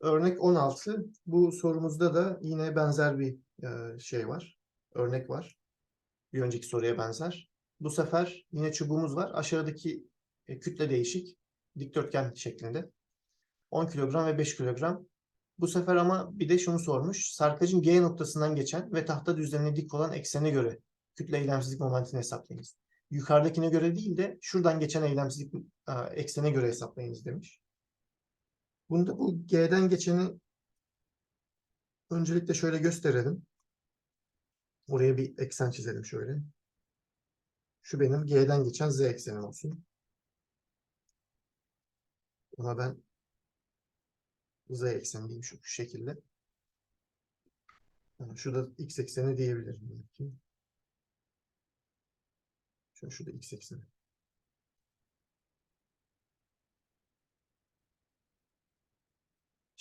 Örnek 16. Bu sorumuzda da yine benzer bir e, şey var. Örnek var. Bir önceki soruya benzer. Bu sefer yine çubuğumuz var. Aşağıdaki e, kütle değişik. Dikdörtgen şeklinde. 10 kilogram ve 5 kilogram. Bu sefer ama bir de şunu sormuş. Sarkacın G noktasından geçen ve tahta düzlemine dik olan eksene göre kütle eylemsizlik momentini hesaplayınız. Yukarıdakine göre değil de şuradan geçen eylemsizlik e, eksene göre hesaplayınız demiş. Bunda bu G'den geçeni öncelikle şöyle gösterelim. Oraya bir eksen çizelim şöyle. Şu benim G'den geçen Z eksenim olsun. Ona ben Z ekseni diyeyim şu, şu şekilde. Yani şurada X ekseni diyebilirim. belki. Şu şurada X ekseni.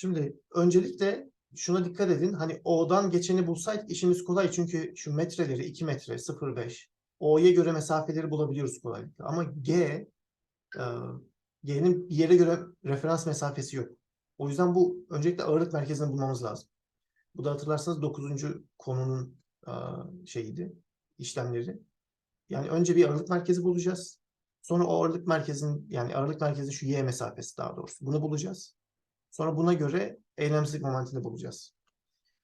Şimdi öncelikle şuna dikkat edin. Hani O'dan geçeni bulsaydık işimiz kolay. Çünkü şu metreleri 2 metre 0,5 O'ya göre mesafeleri bulabiliyoruz kolaylıkla. Ama G e, G'nin bir yere göre referans mesafesi yok. O yüzden bu öncelikle ağırlık merkezini bulmamız lazım. Bu da hatırlarsanız 9. konunun e, şeyiydi, işlemleri. Yani önce bir ağırlık merkezi bulacağız. Sonra o ağırlık merkezin yani ağırlık merkezi şu Y mesafesi daha doğrusu. Bunu bulacağız. Sonra buna göre eylemsizlik momentini bulacağız.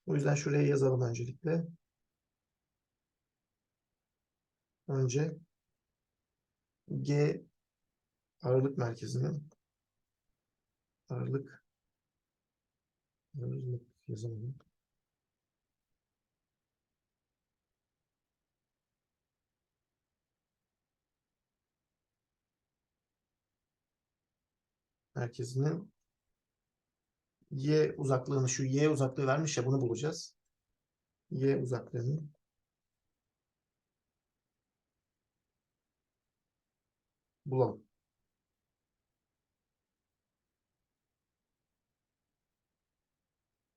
O yüzden şuraya yazalım öncelikle. Önce G ağırlık merkezinin ağırlık ağırlık yazamadım. merkezinin y uzaklığını şu y uzaklığı vermiş ya bunu bulacağız. Y uzaklığını bulalım.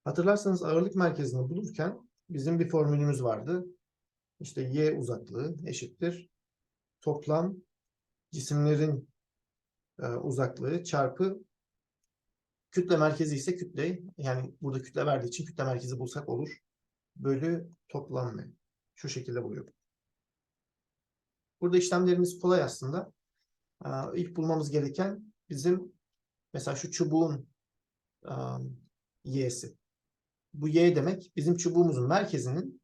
Hatırlarsanız ağırlık merkezini bulurken bizim bir formülümüz vardı. İşte y uzaklığı eşittir. Toplam cisimlerin e, uzaklığı çarpı kütle merkezi ise kütle yani burada kütle verdiği için kütle merkezi bulsak olur. Bölü toplam m. Şu şekilde buluyorum. Burada işlemlerimiz kolay aslında. Ee, ilk bulmamız gereken bizim mesela şu çubuğun um, y'si. Bu y demek bizim çubuğumuzun merkezinin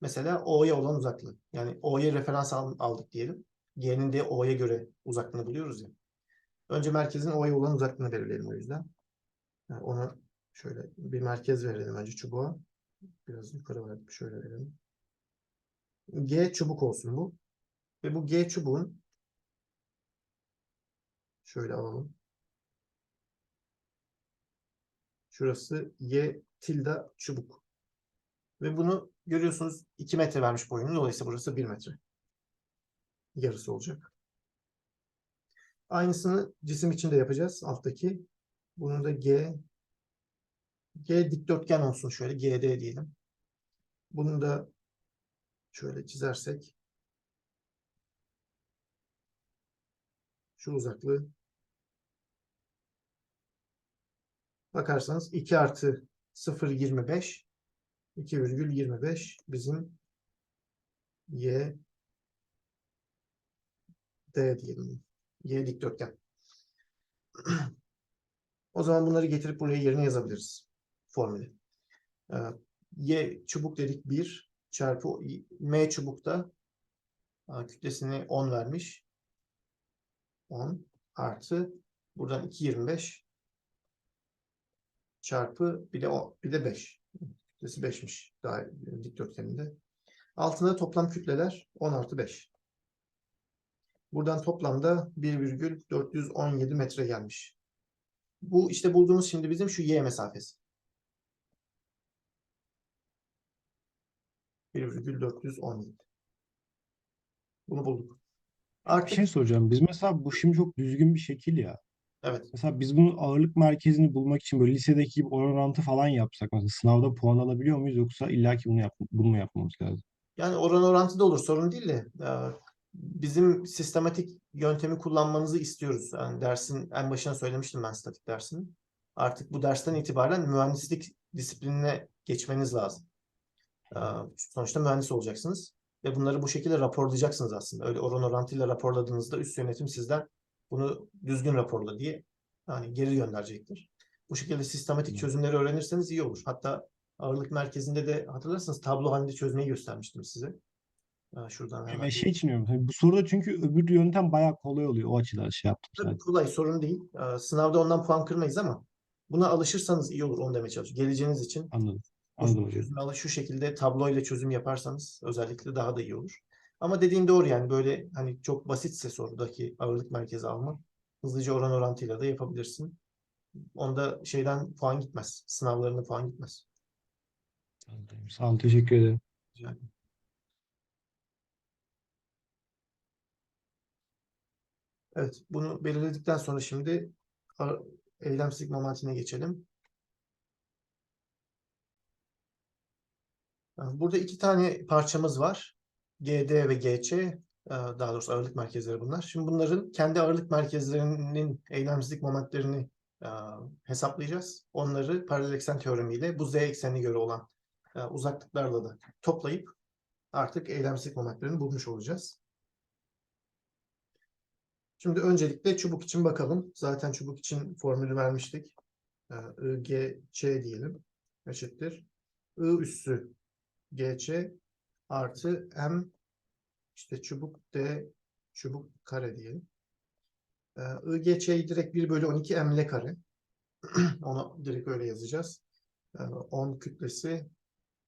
mesela o'ya olan uzaklığı. Yani o'ya referans al- aldık diyelim. Y'nin de o'ya göre uzaklığını buluyoruz ya. Önce merkezin o'ya olan uzaklığını belirleyelim o yüzden. Ona şöyle bir merkez verelim önce çubuğa. Biraz yukarı verdim. Şöyle verelim. G çubuk olsun bu. Ve bu G çubuğun şöyle alalım. Şurası Y tilde çubuk. Ve bunu görüyorsunuz 2 metre vermiş boyunu. Dolayısıyla burası 1 metre. Yarısı olacak. Aynısını cisim için de yapacağız. Alttaki. Bunu da G G dikdörtgen olsun şöyle GD diyelim. Bunu da şöyle çizersek şu uzaklığı bakarsanız 2 artı 0,25 2,25 bizim Y D diyelim. Y dikdörtgen. O zaman bunları getirip buraya yerine yazabiliriz. Formülü. Ee, Y çubuk dedik 1 çarpı M çubukta aa, kütlesini 10 vermiş. 10 artı buradan 2,25 çarpı bir de o bir de 5. Kütlesi 5'miş daha dikdörtgeninde. Altında toplam kütleler 10 artı 5. Buradan toplamda 1,417 metre gelmiş. Bu işte bulduğumuz şimdi bizim şu y mesafesi. 1,417. Bunu bulduk. Bir Artık şey soracağım. Biz mesela bu şimdi çok düzgün bir şekil ya. evet. Mesela biz bunun ağırlık merkezini bulmak için böyle lisedeki gibi oran orantı falan yapsak mesela sınavda puan alabiliyor muyuz yoksa illaki bunu yap bunu mu yapmamız lazım? Yani oran orantı da olur sorun değil de bizim sistematik yöntemi kullanmanızı istiyoruz. Yani dersin en başına söylemiştim ben statik dersini. artık bu dersten itibaren mühendislik disiplinine geçmeniz lazım. Ee, Sonuçta mühendis olacaksınız ve bunları bu şekilde raporlayacaksınız aslında. Öyle oran orantıyla raporladığınızda üst yönetim sizden bunu düzgün raporla diye yani geri gönderecektir. Bu şekilde sistematik çözümleri öğrenirseniz iyi olur. Hatta ağırlık merkezinde de hatırlarsanız tablo halinde çözmeyi göstermiştim size. Ee, Şuradan hemen. Ben şey için diyorum. hani Bu soruda çünkü öbür yöntem bayağı kolay oluyor. O açıdan şey yaptım Tabii sadece. kolay sorun değil. Ee, Sınavda ondan puan kırmayız ama buna alışırsanız iyi olur onu demeye çalışıyorum. Geleceğiniz için Anladım. Anladım hocam. şu şekilde tabloyla çözüm yaparsanız özellikle daha da iyi olur. Ama dediğin doğru yani böyle hani çok basitse sorudaki ağırlık merkezi alma hızlıca oran orantıyla da yapabilirsin. Onda şeyden puan gitmez. Sınavlarında puan gitmez. Anladım. Sağ olun. Teşekkür ederim. Rica ederim. Evet, bunu belirledikten sonra şimdi eylemsizlik momentine geçelim. Burada iki tane parçamız var. GD ve GC, e, daha doğrusu ağırlık merkezleri bunlar. Şimdi bunların kendi ağırlık merkezlerinin eylemsizlik momentlerini e, hesaplayacağız. Onları paralel eksen teoremiyle bu z eksenine göre olan e, uzaklıklarla da toplayıp artık eylemsizlik momentlerini bulmuş olacağız. Şimdi öncelikle çubuk için bakalım. Zaten çubuk için formülü vermiştik. Ee, IGC diyelim. Eşittir. I üssü GC artı M işte çubuk D çubuk kare diyelim. Ee, IGC'yi direkt 1 bölü 12 M L kare. Onu direkt öyle yazacağız. Ee, 10 kütlesi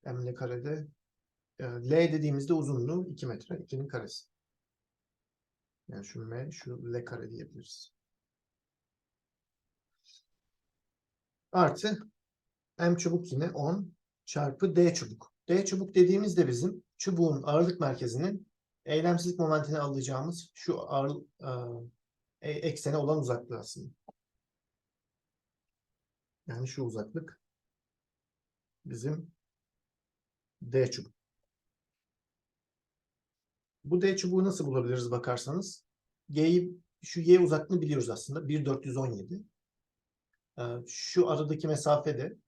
M L karede. Ee, L dediğimizde uzunluğu 2 metre. 2'nin karesi. Yani şu M, şu L kare diyebiliriz. Artı M çubuk yine 10 çarpı D çubuk. D çubuk dediğimizde bizim çubuğun ağırlık merkezinin eylemsizlik momentini alacağımız şu ağır, e, eksene olan uzaklığı aslında. Yani şu uzaklık bizim D çubuk. Bu D çubuğu nasıl bulabiliriz bakarsanız. G'yi, şu Y uzaklığını biliyoruz aslında. 1.417. Ee, Şu aradaki mesafe de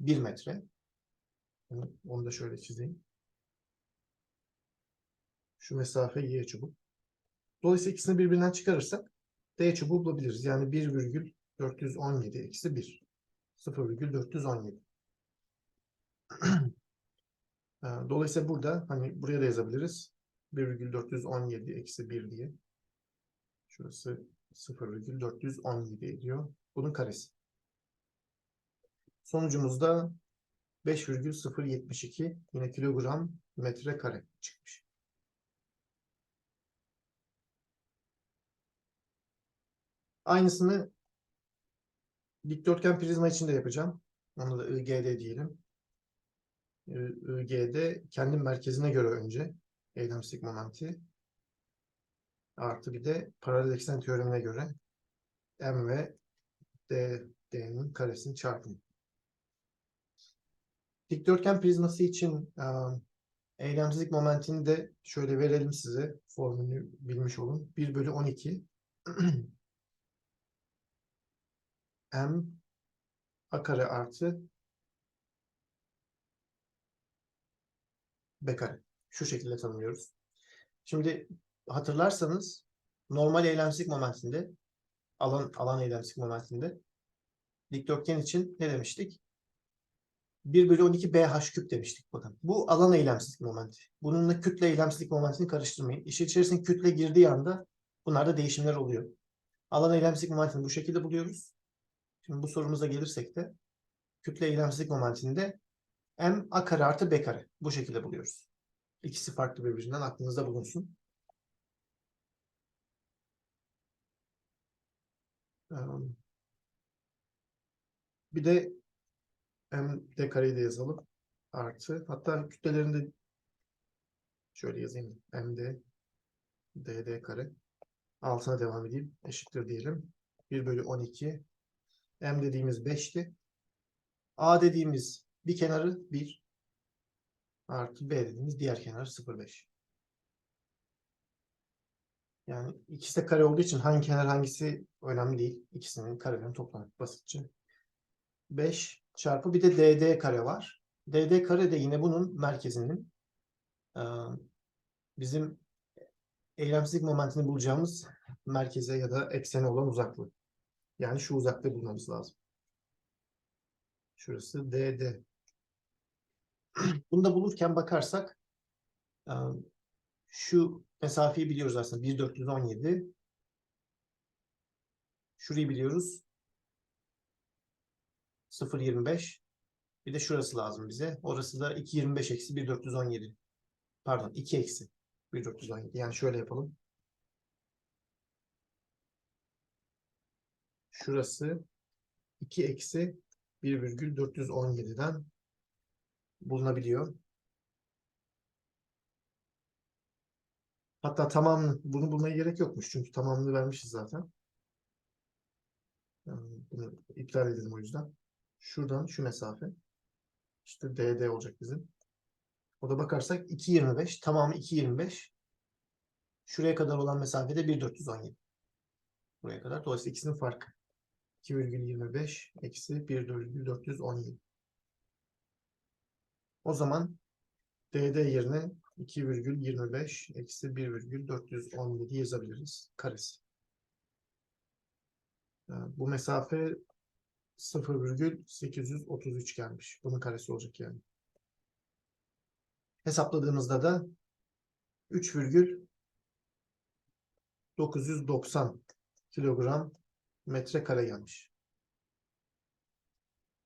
1 metre. Onu da şöyle çizeyim. Şu mesafe Y çubuk. Dolayısıyla ikisini birbirinden çıkarırsak D çubuğu bulabiliriz. Yani 1,417 eksi 1. 0,417. Ee, Dolayısıyla burada hani buraya da yazabiliriz. 1,417 eksi 1 diye. Şurası 0,417 ediyor. Bunun karesi. Sonucumuzda 5,072 yine kilogram metre kare çıkmış. Aynısını dikdörtgen prizma için de yapacağım. Onu da IGD diyelim. IG'de kendi merkezine göre önce eylemsizlik momenti artı bir de paralel eksen teoremine göre M ve D, D'nin karesinin çarpımı. Dikdörtgen prizması için e, eylemsizlik momentini de şöyle verelim size. Formülünü bilmiş olun. 1 bölü 12 M A kare artı B. Şu şekilde tanımlıyoruz. Şimdi hatırlarsanız normal eylemsizlik momentinde alan alan eylemsizlik momentinde dikdörtgen için ne demiştik? 1 bölü 12 BH küp demiştik bakın. Bu alan eylemsizlik momenti. Bununla kütle eylemsizlik momentini karıştırmayın. İşin içerisine kütle girdiği anda bunlarda değişimler oluyor. Alan eylemsizlik momentini bu şekilde buluyoruz. Şimdi bu sorumuza gelirsek de kütle eylemsizlik momentinde M A kare artı B kare. Bu şekilde buluyoruz. İkisi farklı birbirinden aklınızda bulunsun. Bir de M D kareyi de yazalım. Artı. Hatta kütlelerini de şöyle yazayım. M D D D kare. Altına devam edeyim. Eşittir diyelim. 1 bölü 12. M dediğimiz 5'ti. A dediğimiz bir kenarı 1. Artı B dediğimiz diğer kenarı 0,5. Yani ikisi de kare olduğu için hangi kenar hangisi önemli değil. İkisinin karelerini toplamak basitçe. 5 çarpı bir de DD kare var. DD kare de yine bunun merkezinin bizim eylemsizlik momentini bulacağımız merkeze ya da eksene olan uzaklığı. Yani şu uzaklığı bulmamız lazım. Şurası DD. Bunu da bulurken bakarsak eee, şu mesafeyi biliyoruz aslında 1417. Şurayı biliyoruz. 0.25. Bir de şurası lazım bize. Orası da 2.25 eksi 1.417. Pardon 2 eksi 1.417. Yani şöyle yapalım. Şurası 2 eksi 1,417'den bulunabiliyor. Hatta tamamını bunu bulmaya gerek yokmuş. Çünkü tamamını vermişiz zaten. Yani bunu iptal edelim o yüzden. Şuradan şu mesafe. İşte DD olacak bizim. O da bakarsak 2.25. Tamamı 2.25. Şuraya kadar olan mesafede 1.417. Buraya kadar. Dolayısıyla ikisinin farkı. 2,25 eksi 1,417. O zaman DD yerine 2,25 eksi 1,417 yazabiliriz. Karesi. Yani bu mesafe 0,833 gelmiş. Bunun karesi olacak yani. Hesapladığımızda da 3,990 kilogram metrekare gelmiş.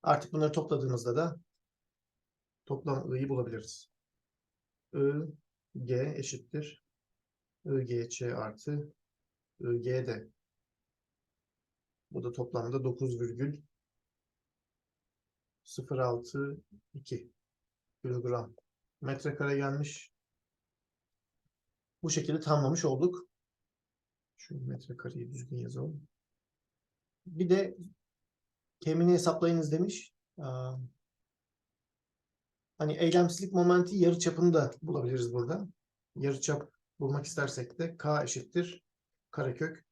Artık bunları topladığımızda da toplam I'yi bulabiliriz. I, G eşittir. I, G, Ç artı I, G, D. Bu da toplamda 9,062 kilogram metrekare gelmiş. Bu şekilde tamamlamış olduk. Şu metrekareyi düzgün yazalım. Bir de kemini hesaplayınız demiş. Hani eylemsizlik momenti yarıçapını da bulabiliriz burada. Yarıçap bulmak istersek de k eşittir karekök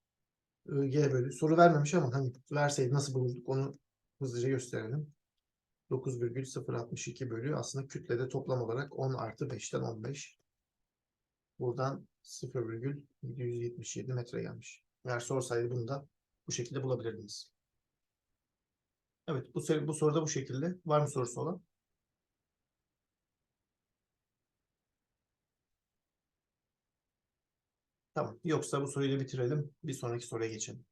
g bölü. Soru vermemiş ama hani verseydi nasıl bulurduk onu hızlıca gösterelim. 9,062 bölü aslında kütlede toplam olarak 10 artı 5'ten 15. Buradan 0,777 metre gelmiş. Eğer sorsaydı bunu da bu şekilde bulabilirdiniz. Evet bu, bu soruda bu şekilde. Var mı sorusu olan? Tamam. Yoksa bu soruyu da bitirelim. Bir sonraki soruya geçelim.